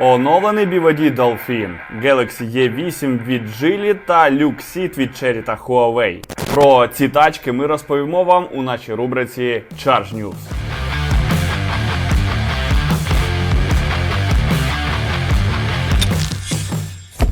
Оновлений BYD Dolphin, Galaxy E8 від Geely та Luxeed від Cherry та Huawei. Про ці тачки ми розповімо вам у нашій рубриці Charge News.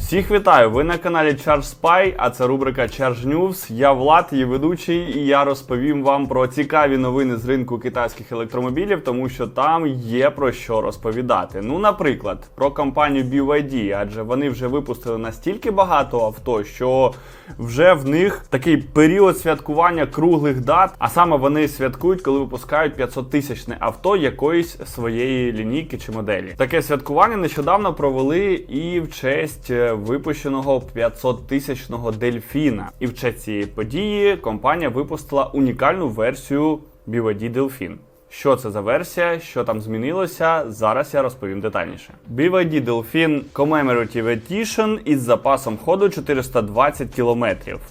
Всіх вітаю! Ви на каналі Charge Spy, а це рубрика Charge News. Я Влад, її ведучий, і я розповім вам про цікаві новини з ринку китайських електромобілів, тому що там є про що розповідати. Ну, наприклад, про компанію BYD, адже вони вже випустили настільки багато авто, що вже в них такий період святкування круглих дат. А саме вони святкують, коли випускають 500 тисячне авто якоїсь своєї лінійки чи моделі. Таке святкування нещодавно провели і в честь е, випущеного 500 тисячного дельфіна. І в честь цієї події компанія випустила унікальну версію BYD Delfin. Що це за версія, що там змінилося, зараз я розповім детальніше. BYD Delfin Commemorative Edition із запасом ходу 420 км.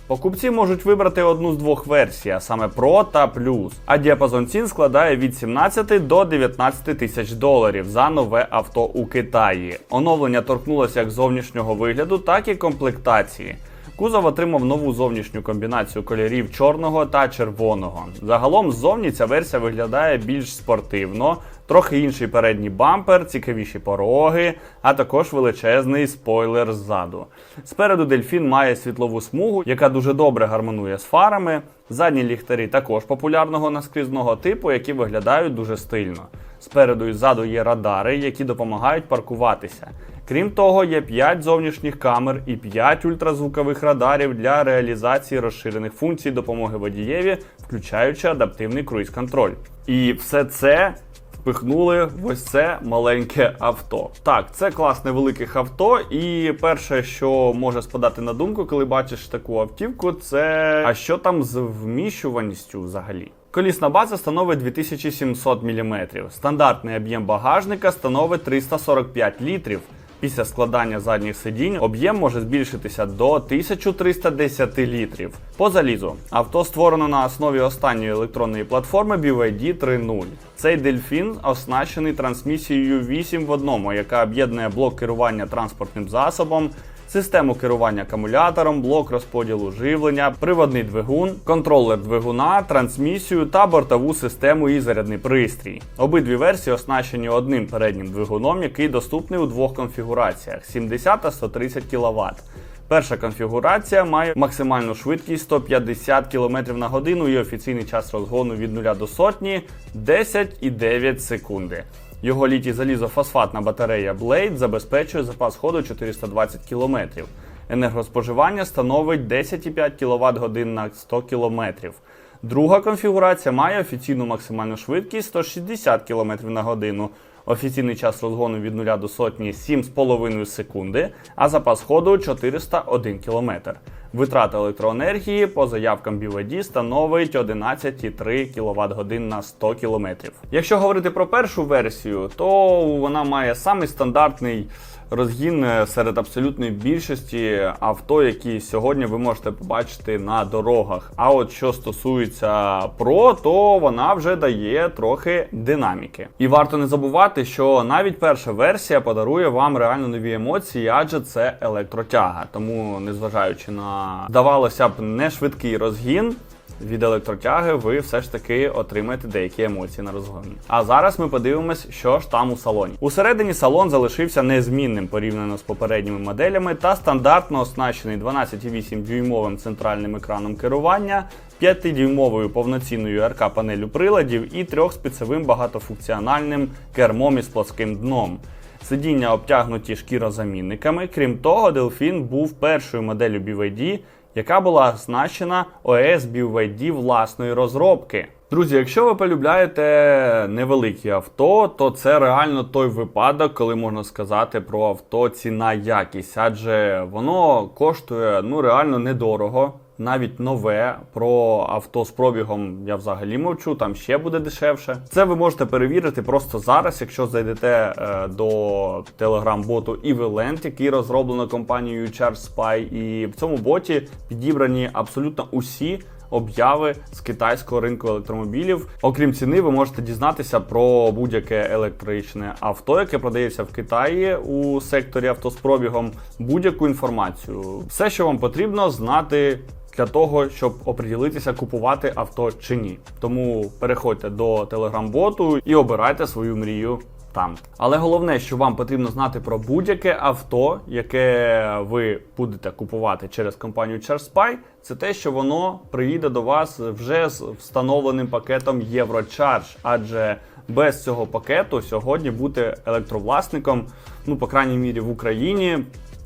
Покупці можуть вибрати одну з двох версій, а саме Pro та Plus. А діапазон цін складає від 17 до 19 тисяч доларів за нове авто у Китаї. Оновлення торкнулося як зовнішнього вигляду, так і комплектації. Кузов отримав нову зовнішню комбінацію кольорів чорного та червоного. Загалом ззовні ця версія виглядає більш спортивно, трохи інший передній бампер, цікавіші пороги, а також величезний спойлер ззаду. Спереду дельфін має світлову смугу, яка дуже добре гармонує з фарами. Задні ліхтарі також популярного наскрізного типу, які виглядають дуже стильно. Спереду і ззаду є радари, які допомагають паркуватися. Крім того, є 5 зовнішніх камер і 5 ультразвукових радарів для реалізації розширених функцій допомоги водієві, включаючи адаптивний круїз-контроль. І все це впихнули в ось це маленьке авто. Так, це класне великих авто, і перше, що може спадати на думку, коли бачиш таку автівку, це а що там з вміщуваністю взагалі? Колісна база становить 2700 мм. Стандартний об'єм багажника становить 345 літрів. Після складання задніх сидінь об'єм може збільшитися до 1310 літрів. По залізу авто створено на основі останньої електронної платформи BYD 3.0. Цей дельфін оснащений трансмісією 8 в одному, яка об'єднує блок керування транспортним засобом. Систему керування акумулятором, блок розподілу живлення, приводний двигун, контролер двигуна, трансмісію та бортову систему і зарядний пристрій. Обидві версії оснащені одним переднім двигуном, який доступний у двох конфігураціях 70 та 130 кВт. Перша конфігурація має максимальну швидкість 150 км на годину і офіційний час розгону від 0 до сотні 10,9 секунди. Його літій залізофосфатна батарея Blade забезпечує запас ходу 420 км. Енергоспоживання становить 10,5 кВт годин на 100 км. Друга конфігурація має офіційну максимальну швидкість 160 км на годину. Офіційний час розгону від 0 до сотні 7,5 секунди, а запас ходу 401 км. Витрата електроенергії по заявкам BYD становить 11,3 кВт годин на 100 км. Якщо говорити про першу версію, то вона має самий стандартний розгін е, серед абсолютної більшості авто, які сьогодні ви можете побачити на дорогах. А от що стосується Pro, то вона вже дає трохи динаміки. І варто не забувати, що навіть перша версія подарує вам реально нові емоції, адже це електротяга. Тому, незважаючи на здавалося б не швидкий розгін. Від електротяги ви все ж таки отримаєте деякі емоції на розгоні. А зараз ми подивимось, що ж там у салоні. Усередині салон залишився незмінним порівняно з попередніми моделями та стандартно оснащений 12,8 дюймовим центральним екраном керування, 5-дюймовою повноцінною РК панелю приладів і трьохспецевим багатофункціональним кермом із плоским дном. Сидіння обтягнуті шкірозамінниками. Крім того, Delfin був першою моделлю BYD, яка була оснащена ОС BYD власної розробки. Друзі, якщо ви полюбляєте невеликі авто, то це реально той випадок, коли можна сказати про авто ціна якість, адже воно коштує ну реально недорого. Навіть нове про авто з пробігом я взагалі мовчу, там ще буде дешевше. Це ви можете перевірити просто зараз, якщо зайдете е, до телеграм-боту Eveland, який розроблено компанією ChargeSpy. І в цьому боті підібрані абсолютно усі обяви з китайського ринку електромобілів. Окрім ціни, ви можете дізнатися про будь-яке електричне авто, яке продається в Китаї у секторі авто з пробігом, будь-яку інформацію. Все, що вам потрібно знати для того, щоб оприділитися, купувати авто чи ні. Тому переходьте до телеграм-боту і обирайте свою мрію. Там, але головне, що вам потрібно знати про будь-яке авто, яке ви будете купувати через компанію ChargeSpy, це те, що воно приїде до вас вже з встановленим пакетом Eurocharge, адже без цього пакету сьогодні бути електровласником, ну по крайній мірі в Україні,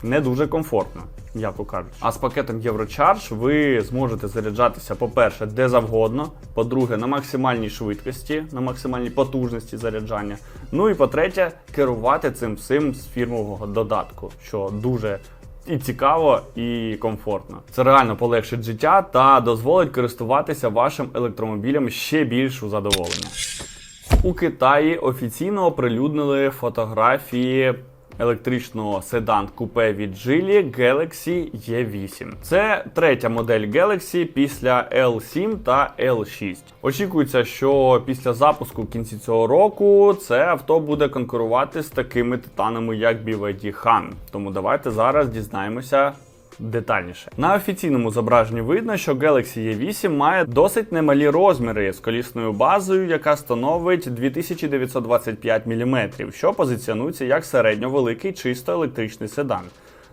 не дуже комфортно. М'яко кажучи. А з пакетом Eurocharge ви зможете заряджатися, по-перше, де завгодно, по-друге, на максимальній швидкості, на максимальній потужності заряджання. Ну і по-третє, керувати цим всім з фірмового додатку, що дуже і цікаво, і комфортно. Це реально полегшить життя та дозволить користуватися вашим електромобілем ще більш у задоволення. У Китаї офіційно оприлюднили фотографії електричного седан купе від Geely Galaxy E8. Це третя модель Galaxy після L7 та L6. Очікується, що після запуску в кінці цього року це авто буде конкурувати з такими титанами, як BYD Han. Тому давайте зараз дізнаємося детальніше. На офіційному зображенні видно, що Galaxy E8 має досить немалі розміри з колісною базою, яка становить 2925 мм, що позиціонується як середньовеликий чисто електричний седан.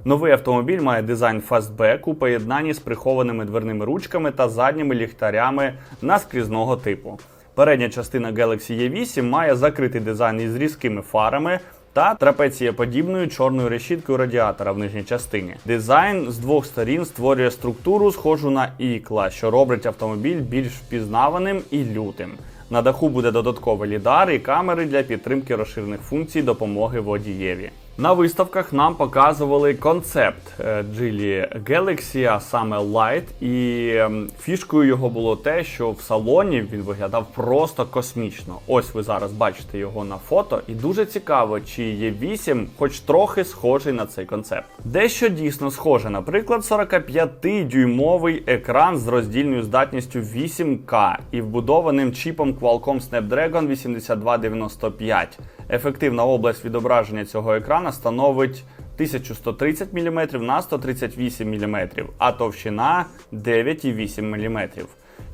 Новий автомобіль має дизайн Fastback у поєднанні з прихованими дверними ручками та задніми ліхтарями наскрізного типу. Передня частина Galaxy E8 має закритий дизайн із різкими фарами та трапецієподібною чорною решіткою радіатора в нижній частині. Дизайн з двох сторін створює структуру, схожу на ікла, що робить автомобіль більш впізнаваним і лютим. На даху буде додатковий лідар і камери для підтримки розширених функцій допомоги водієві. На виставках нам показували концепт е, Geely Galaxy, а саме Light, і ем, фішкою його було те, що в салоні він виглядав просто космічно. Ось ви зараз бачите його на фото, і дуже цікаво, чи є 8 хоч трохи схожий на цей концепт. Дещо дійсно схоже, наприклад, 45-дюймовий екран з роздільною здатністю 8К і вбудованим чіпом Qualcomm Snapdragon 8295. Ефективна область відображення цього екрана становить 1130 мм на 138 мм, а товщина 9,8 мм.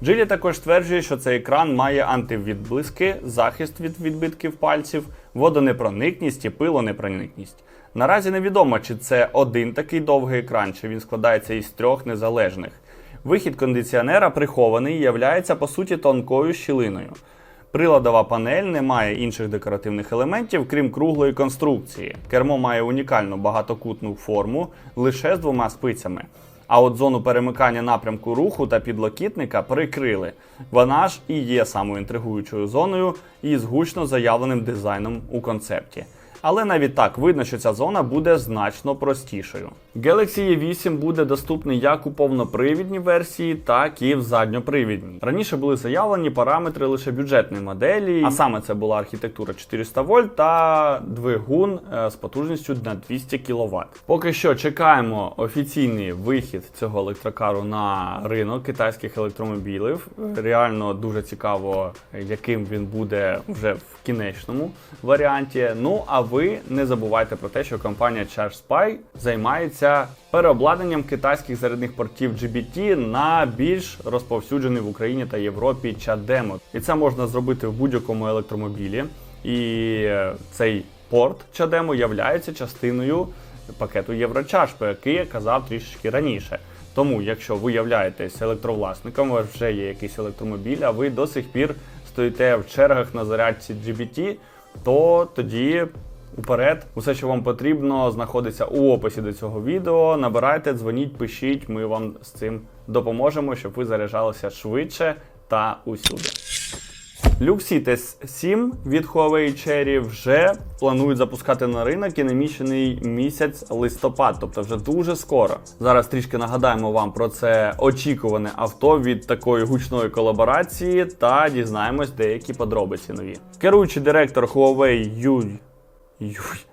Джилі також стверджує, що цей екран має антивідблиски, захист від відбитків пальців, водонепроникність і пилонепроникність. Наразі невідомо, чи це один такий довгий екран, чи він складається із трьох незалежних. Вихід кондиціонера прихований і являється по суті тонкою щілиною. Приладова панель не має інших декоративних елементів, крім круглої конструкції. Кермо має унікальну багатокутну форму лише з двома спицями. А от зону перемикання напрямку руху та підлокітника прикрили. Вона ж і є самою інтригуючою зоною із гучно заявленим дизайном у концепті. Але навіть так видно, що ця зона буде значно простішою. Galaxy E8 буде доступний як у повнопривідній версії, так і в задньопривідній. Раніше були заявлені параметри лише бюджетної моделі, а саме це була архітектура 400 вольт та двигун е, з потужністю на 200 кВт. Поки що чекаємо офіційний вихід цього електрокару на ринок китайських електромобілів. Реально дуже цікаво, яким він буде вже в кінечному варіанті. Ну а ви не забувайте про те, що компанія ChargeSpy займається переобладнанням китайських зарядних портів GBT на більш розповсюджений в Україні та Європі CHAdeMO. І це можна зробити в будь-якому електромобілі. І е, цей порт CHAdeMO являється частиною пакету Eurocharge, про який я казав трішечки раніше. Тому, якщо ви являєтесь електровласником, у вас вже є якийсь електромобіль, а ви до сих пір стоїте в чергах на зарядці GBT, то тоді уперед, усе, що вам потрібно, знаходиться у описі до цього відео. Набирайте, дзвоніть, пишіть, ми вам з цим допоможемо, щоб ви заряджалися швидше та усюди. Luxites 7 від Huawei Cherry вже планують запускати на ринок і намічений місяць листопад, тобто вже дуже скоро. Зараз трішки нагадаємо вам про це очікуване авто від такої гучної колаборації та дізнаємось деякі подробиці нові. Керуючий директор Huawei Юй Юй.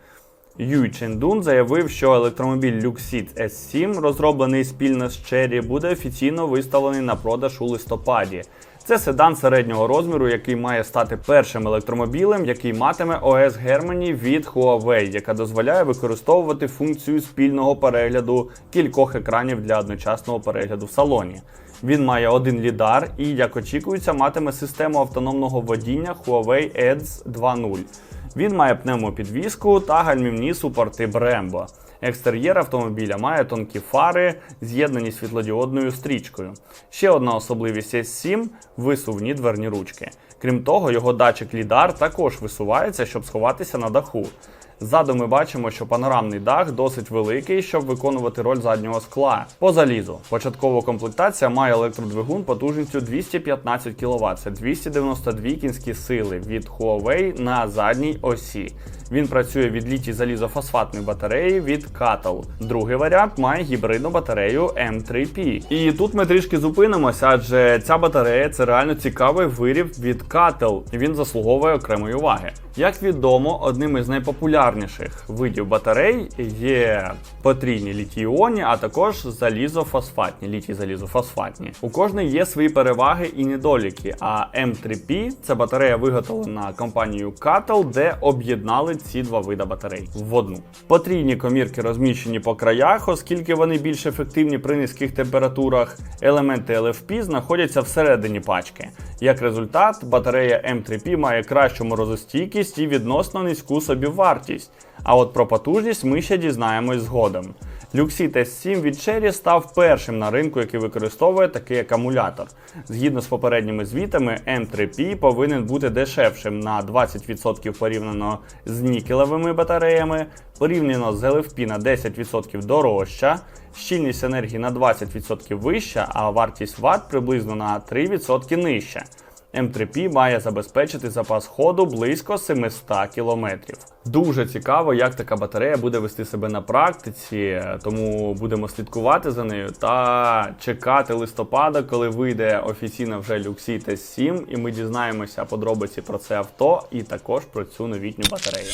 Юй Чендун заявив, що електромобіль Luxit S7, розроблений спільно з Chery, буде офіційно виставлений на продаж у листопаді. Це седан середнього розміру, який має стати першим електромобілем, який матиме ОС Germany від Huawei, яка дозволяє використовувати функцію спільного перегляду кількох екранів для одночасного перегляду в салоні. Він має один лідар і, як очікується, матиме систему автономного водіння Huawei Edge 2.0. Він має пневмопідвіску та гальмівні супорти Brembo. Екстер'єр автомобіля має тонкі фари, з'єднані світлодіодною стрічкою. Ще одна особливість S7 висувні дверні ручки. Крім того, його датчик лідар також висувається, щоб сховатися на даху. Ззаду ми бачимо, що панорамний дах досить великий, щоб виконувати роль заднього скла. По залізу. Початкова комплектація має електродвигун потужністю 215 кВт. Це 292 кінські сили від Huawei на задній осі. Він працює від літій залізофосфатної батареї від Cattle. Другий варіант має гібридну батарею M3P. І тут ми трішки зупинимося, адже ця батарея це реально цікавий виріб від Cattle, і він заслуговує окремої уваги. Як відомо, одним із найпопулярніших видів батарей є потрійні літій-іонні, а також залізофосфатні, літій залізофосфатні. У кожної є свої переваги і недоліки. А M3P це батарея виготовлена компанією Cattle, де об'єднали ці два вида батарей в одну. Потрійні комірки розміщені по краях, оскільки вони більш ефективні при низьких температурах. Елементи LFP знаходяться всередині пачки. Як результат, батарея M3P має кращу морозостійкість і відносно низьку собівартість. А от про потужність ми ще дізнаємось згодом. Luxit S7 від Cherry став першим на ринку, який використовує такий акумулятор. Згідно з попередніми звітами, M3P повинен бути дешевшим на 20% порівняно з нікелевими батареями, порівняно з LFP на 10% дорожча, щільність енергії на 20% вища, а вартість ватт приблизно на 3% нижча. М3P має забезпечити запас ходу близько 700 км. Дуже цікаво, як така батарея буде вести себе на практиці, тому будемо слідкувати за нею та чекати листопада, коли вийде офіційно вже люксі S7, і ми дізнаємося подробиці про це авто і також про цю новітню батарею.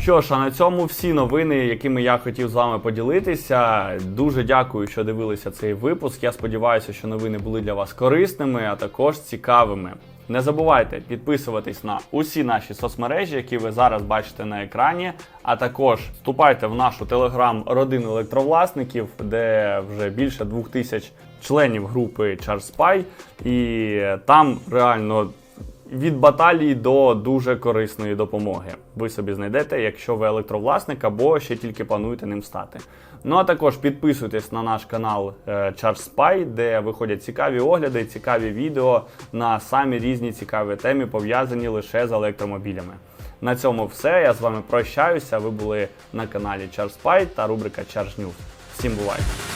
Що ж, а на цьому всі новини, якими я хотів з вами поділитися. Дуже дякую, що дивилися цей випуск. Я сподіваюся, що новини були для вас корисними, а також цікавими. Не забувайте підписуватись на усі наші соцмережі, які ви зараз бачите на екрані. А також вступайте в нашу телеграм-родину електровласників, де вже більше двох тисяч членів групи ChargeSpy. І там реально від баталії до дуже корисної допомоги. Ви собі знайдете, якщо ви електровласник або ще тільки плануєте ним стати. Ну а також підписуйтесь на наш канал е, ChargeSpy, де виходять цікаві огляди, цікаві відео на самі різні цікаві теми, пов'язані лише з електромобілями. На цьому все. Я з вами прощаюся. Ви були на каналі ChargeSpy та рубрика Charge News. Всім бувайте!